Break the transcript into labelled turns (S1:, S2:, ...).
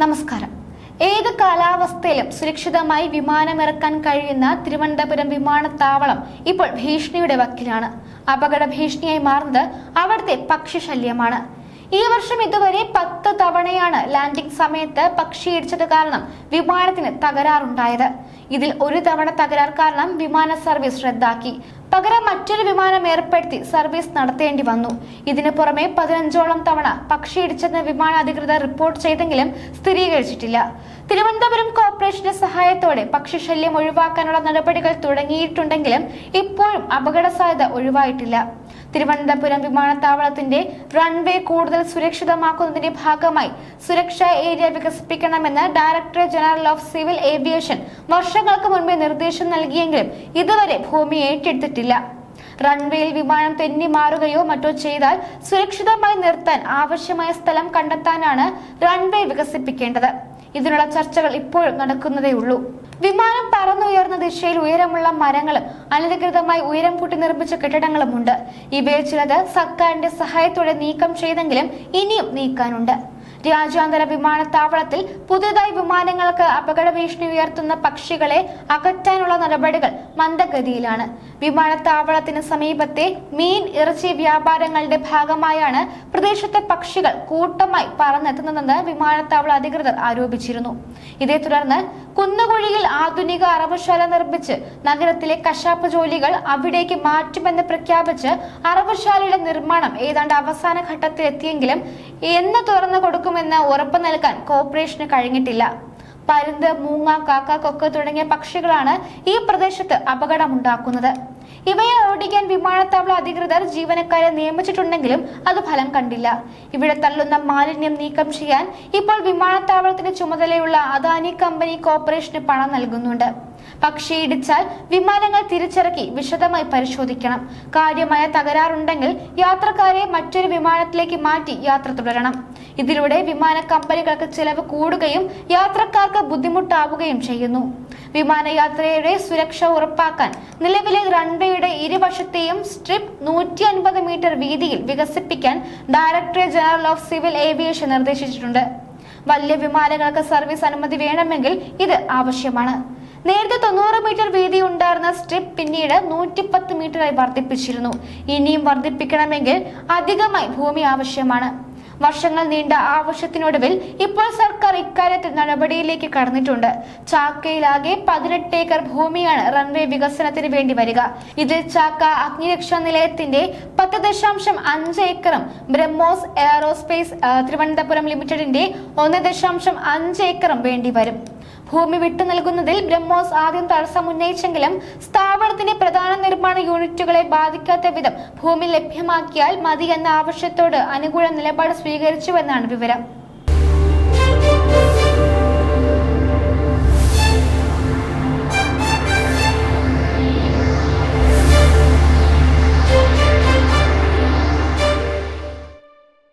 S1: നമസ്കാരം. ഏത് കാലാവസ്ഥയിലും സുരക്ഷിതമായി വിമാനമിറക്കാൻ കഴിയുന്ന തിരുവനന്തപുരം വിമാനത്താവളം ഇപ്പോൾ ഭീഷണിയുടെ വക്കിലാണ്. അപകട ഭീഷണിയായി മാറുന്നത് അവിടുത്തെ പക്ഷിശല്യമാണ്. ഈ വർഷം ഇതുവരെ പത്ത് തവണയാണ് ലാൻഡിംഗ് സമയത്ത് പക്ഷി ഇടിച്ചത് കാരണം വിമാനത്തിന് തകരാറുണ്ടായത്. ഇതിൽ ഒരു തവണ തകരാർ കാരണം വിമാന സർവീസ് റദ്ദാക്കി. പകരം മറ്റൊരു വിമാനം ഏർപ്പെടുത്തി സർവീസ് നടത്തേണ്ടി വന്നു. ഇതിനു പുറമെ പതിനഞ്ചോളം തവണ പക്ഷിയിടിച്ചെന്ന് വിമാന അധികൃതർ റിപ്പോർട്ട് ചെയ്തെങ്കിലും സ്ഥിരീകരിച്ചിട്ടില്ല. തിരുവനന്തപുരം കോർപ്പറേഷന്റെ സഹായത്തോടെ പക്ഷിശല്യം ഒഴിവാക്കാനുള്ള നടപടികൾ തുടങ്ങിയിട്ടുണ്ടെങ്കിലും ഇപ്പോഴും അപകട സാധ്യത ഒഴിവായിട്ടില്ല. തിരുവനന്തപുരം വിമാനത്താവളത്തിന്റെ റൺവേ കൂടുതൽ സുരക്ഷിതമാക്കുന്നതിന്റെ ഭാഗമായി സുരക്ഷാ area വികസിപ്പിക്കണമെന്ന് director general of civil aviation വർഷങ്ങൾക്ക് മുൻപേ നിർദ്ദേശം നൽകിയെങ്കിലും ഇതുവരെ ഭൂമി ഏറ്റെടുത്തിട്ടില്ല. റൺവേയിൽ വിമാനം തെന്നി മാറുകയോ മറ്റോ ചെയ്താൽ സുരക്ഷിതമായി നിർത്താൻ ആവശ്യമായ സ്ഥലം കണ്ടെത്താനാണ് റൺവേ വികസിപ്പിക്കേണ്ടത്. ഇതിനുള്ള ചർച്ചകൾ ഇപ്പോഴും നടക്കുന്നതേ ഉള്ളൂ വിമാനം പറന്നുയർന്ന ദിശയിൽ ഉയരമുള്ള മരങ്ങളും അനധികൃതമായി ഉയരം കൂട്ടി നിർമ്മിച്ച കെട്ടിടങ്ങളുമുണ്ട്. ഇവയിൽ ചിലത് സർക്കാരിന്റെ സഹായത്തോടെ നീക്കം ചെയ്തെങ്കിലും ഇനിയും നീക്കാനുണ്ട്. രാജ്യാന്തര വിമാനത്താവളത്തിൽ പുതിയതായി വിമാനങ്ങൾക്ക് അപകട ഭീഷണി ഉയർത്തുന്ന പക്ഷികളെ അകറ്റാനുള്ള നടപടികൾ മന്ദഗതിയിലാണ്. വിമാനത്താവളത്തിന് സമീപത്തെ മീൻ ഇറച്ചി വ്യാപാരങ്ങളുടെ ഭാഗമായാണ് പ്രദേശത്തെ പക്ഷികൾ കൂട്ടമായി പറന്നെത്തുന്നതെന്ന് വിമാനത്താവള അധികൃതർ ആരോപിച്ചിരുന്നു. ഇതേ തുടർന്ന് കുന്നുകുഴിയിൽ ആധുനിക അറവുശാല നിർമ്മിച്ച് നഗരത്തിലെ കശാപ്പ് ജോലികൾ അവിടേക്ക് മാറ്റുമെന്ന് പ്രഖ്യാപിച്ച് അറവുശാലയുടെ നിർമ്മാണം ഏതാണ്ട് അവസാന ഘട്ടത്തിലെത്തിയെങ്കിലും എന്ന് തുറന്നു കൊടുക്കുമെന്ന് ഉറപ്പു നൽകാൻ കോർപ്പറേഷന് കഴിഞ്ഞിട്ടില്ല. പരുന്ത് മൂങ്ങ കാക്ക കൊക്ക് തുടങ്ങിയ പക്ഷികളാണ് ഈ പ്രദേശത്ത് അപകടമുണ്ടാക്കുന്നത്. ഇവയെ ഓടിക്കാൻ വിമാനത്താവള അധികൃതർ ജീവനക്കാരെ നിയമിച്ചിട്ടുണ്ടെങ്കിലും അത് ഫലം കണ്ടില്ല. ഇവിടെ തള്ളുന്ന മാലിന്യം നീക്കം ചെയ്യാൻ ഇപ്പോൾ വിമാനത്താവളത്തിന്റെ ചുമതലയുള്ള അദാനി കമ്പനി കോർപ്പറേഷന് പണം നൽകുന്നുണ്ട്. പക്ഷി ഇടിച്ചാൽ വിമാനങ്ങൾ തിരിച്ചിറക്കി വിശദമായി പരിശോധിക്കണം. കാര്യമായ തകരാറുണ്ടെങ്കിൽ യാത്രക്കാരെ മറ്റൊരു വിമാനത്തിലേക്ക് മാറ്റി യാത്ര തുടരണം. ഇതിലൂടെ വിമാന കമ്പനികൾക്ക് ചിലവ് കൂടുകയും യാത്രക്കാർക്ക് ബുദ്ധിമുട്ടാവുകയും ചെയ്യുന്നു. വിമാനയാത്രയുടെ സുരക്ഷ ഉറപ്പാക്കാൻ നിലവിലെ റൺവേയുടെ ഇരുവശത്തെയും സ്ട്രിപ്പ് നൂറ്റി അൻപത് മീറ്റർ വീതിയിൽ വികസിപ്പിക്കാൻ directorate general of civil aviation നിർദ്ദേശിച്ചിട്ടുണ്ട്. വലിയ വിമാനങ്ങൾക്ക് സർവീസ് അനുമതി വേണമെങ്കിൽ ഇത് ആവശ്യമാണ്. നേരത്തെ തൊണ്ണൂറ് മീറ്റർ വീതി ഉണ്ടായിരുന്ന സ്ട്രിപ്പ് പിന്നീട് നൂറ്റിപ്പത്ത് മീറ്ററായി വർദ്ധിപ്പിച്ചിരുന്നു. ഇനിയും വർദ്ധിപ്പിക്കണമെങ്കിൽ അധികമായി ഭൂമി ആവശ്യമാണ്. വർഷങ്ങൾ നീണ്ട ആവശ്യത്തിനൊടുവിൽ ഇപ്പോൾ സർക്കാർ ഇക്കാര്യത്തിൽ നടപടിയിലേക്ക് കടന്നിട്ടുണ്ട്. ചാക്കയിലാകെ പതിനെട്ട് ഏക്കർ ഭൂമിയാണ് റൺവേ വികസനത്തിന് വേണ്ടി വരിക. ഇതിൽ ചാക്ക അഗ്നിരക്ഷാ നിലയത്തിന്റെ പത്ത് ദശാംശം അഞ്ച് ഏക്കറും ബ്രഹ്മോസ് എയറോസ്പേസ് തിരുവനന്തപുരം ലിമിറ്റഡിന്റെ ഒന്ന് ദശാംശം അഞ്ച് ഏക്കറും വേണ്ടി വരും. ഭൂമി വിട്ടു നൽകുന്നതിൽ ബ്രഹ്മോസ് ആദ്യം തടസ്സം ഉന്നയിച്ചെങ്കിലും സ്ഥാപനത്തിന്റെ പ്രധാന നിർമ്മാണ യൂണിറ്റുകളെ ബാധിക്കാത്ത വിധം ഭൂമി ലഭ്യമാക്കിയാൽ മതി എന്ന ആവശ്യത്തോട് അനുകൂല നിലപാട് സ്വീകരിച്ചുവെന്നാണ് വിവരം.